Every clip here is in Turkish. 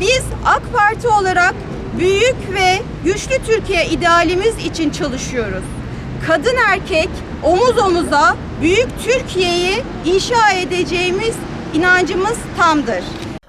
Biz AK Parti olarak büyük ve güçlü Türkiye idealimiz için çalışıyoruz. Kadın erkek omuz omuza büyük Türkiye'yi inşa edeceğimiz inancımız tamdır.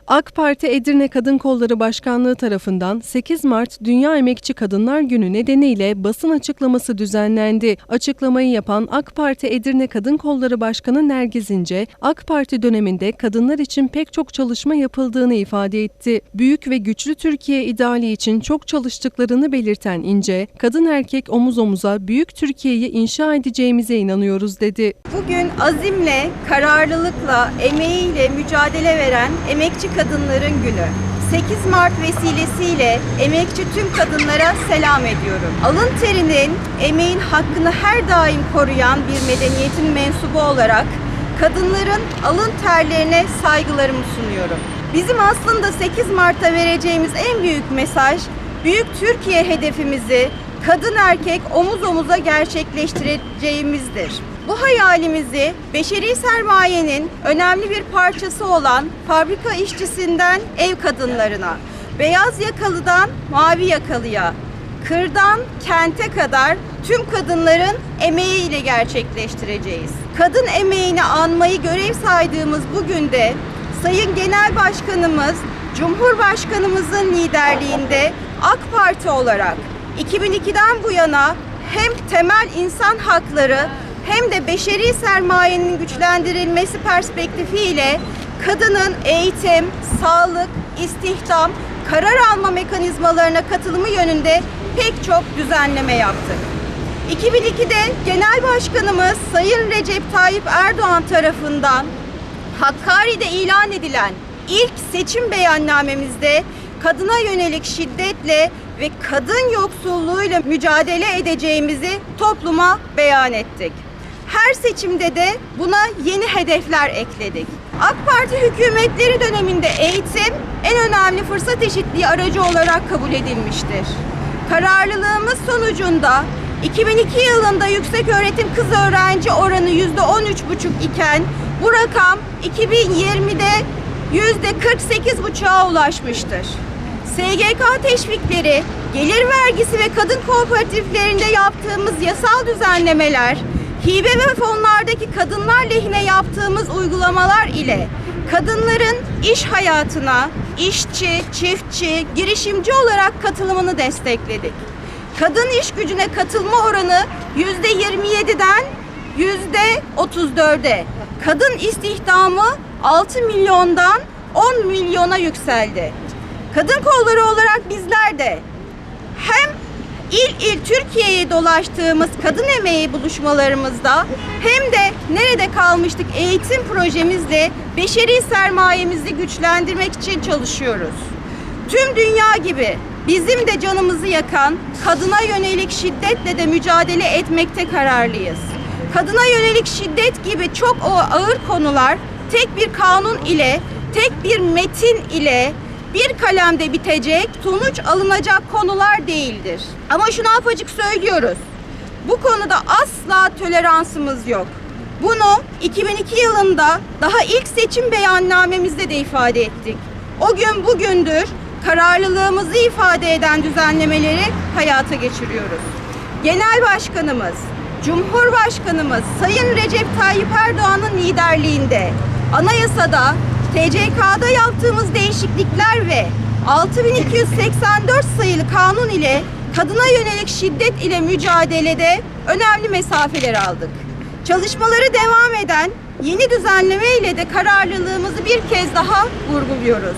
AK Parti Edirne Kadın Kolları Başkanlığı tarafından 8 Mart Dünya Emekçi Kadınlar Günü nedeniyle basın açıklaması düzenlendi. Açıklamayı yapan AK Parti Edirne Kadın Kolları Başkanı Nergiz İnce, AK Parti döneminde kadınlar için pek çok çalışma yapıldığını ifade etti. Büyük ve güçlü Türkiye ideali için çok çalıştıklarını belirten İnce, kadın erkek omuz omuza büyük Türkiye'yi inşa edeceğimize inanıyoruz dedi. Bugün azimle, kararlılıkla, emeğiyle mücadele veren emekçi kadınların günü. 8 Mart vesilesiyle emekçi tüm kadınlara selam ediyorum. Alın terinin, emeğin hakkını her daim koruyan bir medeniyetin mensubu olarak kadınların alın terlerine saygılarımı sunuyorum. Bizim aslında 8 Mart'ta vereceğimiz en büyük mesaj, büyük Türkiye hedefimizi kadın erkek omuz omuza gerçekleştireceğimizdir. Bu hayalimizi beşeri sermayenin önemli bir parçası olan fabrika işçisinden ev kadınlarına, beyaz yakalıdan mavi yakalıya, kırdan kente kadar tüm kadınların emeğiyle gerçekleştireceğiz. Kadın emeğini anmayı görev saydığımız bugün de Sayın Genel Başkanımız, Cumhurbaşkanımızın liderliğinde AK Parti olarak 2002'den bu yana hem temel insan hakları hem de beşeri sermayenin güçlendirilmesi perspektifiyle kadının eğitim, sağlık, istihdam, karar alma mekanizmalarına katılımı yönünde pek çok düzenleme yaptık. 2002'de Genel Başkanımız Sayın Recep Tayyip Erdoğan tarafından Hakkari'de ilan edilen ilk seçim beyannamemizde kadına yönelik şiddetle ve kadın yoksulluğuyla mücadele edeceğimizi topluma beyan ettik. Her seçimde de buna yeni hedefler ekledik. AK Parti hükümetleri döneminde eğitim en önemli fırsat eşitliği aracı olarak kabul edilmiştir. Kararlılığımız sonucunda 2002 yılında yüksek öğretim kız öğrenci oranı %13,5 iken bu rakam 2020'de %48,5'a ulaşmıştır. SGK teşvikleri, gelir vergisi ve kadın kooperatiflerinde yaptığımız yasal düzenlemeler, hibe ve fonlardaki kadınlar lehine yaptığımız uygulamalar ile kadınların iş hayatına işçi, çiftçi, girişimci olarak katılımını destekledik. Kadın iş gücüne katılma oranı %27'den %34'e, kadın istihdamı 6 milyondan 10 milyona yükseldi. Kadın kolları olarak bizler de il il Türkiye'ye dolaştığımız kadın emeği buluşmalarımızda hem de nerede kalmıştık eğitim projemizle beşeri sermayemizi güçlendirmek için çalışıyoruz. Tüm dünya gibi bizim de canımızı yakan kadına yönelik şiddetle de mücadele etmekte kararlıyız. Kadına yönelik şiddet gibi çok o ağır konular tek bir kanun ile, tek bir metin ile bir kalemde bitecek, sonuç alınacak konular değildir. Ama şunu apacık söylüyoruz. Bu konuda asla toleransımız yok. Bunu 2002 yılında daha ilk seçim beyannamemizde de ifade ettik. O gün bugündür kararlılığımızı ifade eden düzenlemeleri hayata geçiriyoruz. Genel Başkanımız, Cumhurbaşkanımız Sayın Recep Tayyip Erdoğan'ın liderliğinde anayasada TCK'da yaptığımız değişiklikler ve 6284 sayılı kanun ile kadına yönelik şiddet ile mücadelede önemli mesafeler aldık. Çalışmaları devam eden yeni düzenleme ile de kararlılığımızı bir kez daha vurguluyoruz.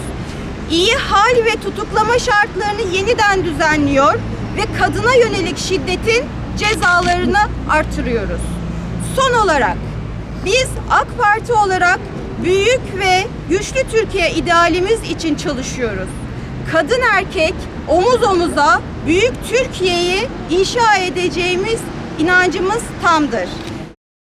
İyi hal ve tutuklama şartlarını yeniden düzenliyor ve kadına yönelik şiddetin cezalarını artırıyoruz. Son olarak biz AK Parti olarak büyük ve güçlü Türkiye idealimiz için çalışıyoruz. Kadın erkek omuz omuza büyük Türkiye'yi inşa edeceğimiz inancımız tamdır.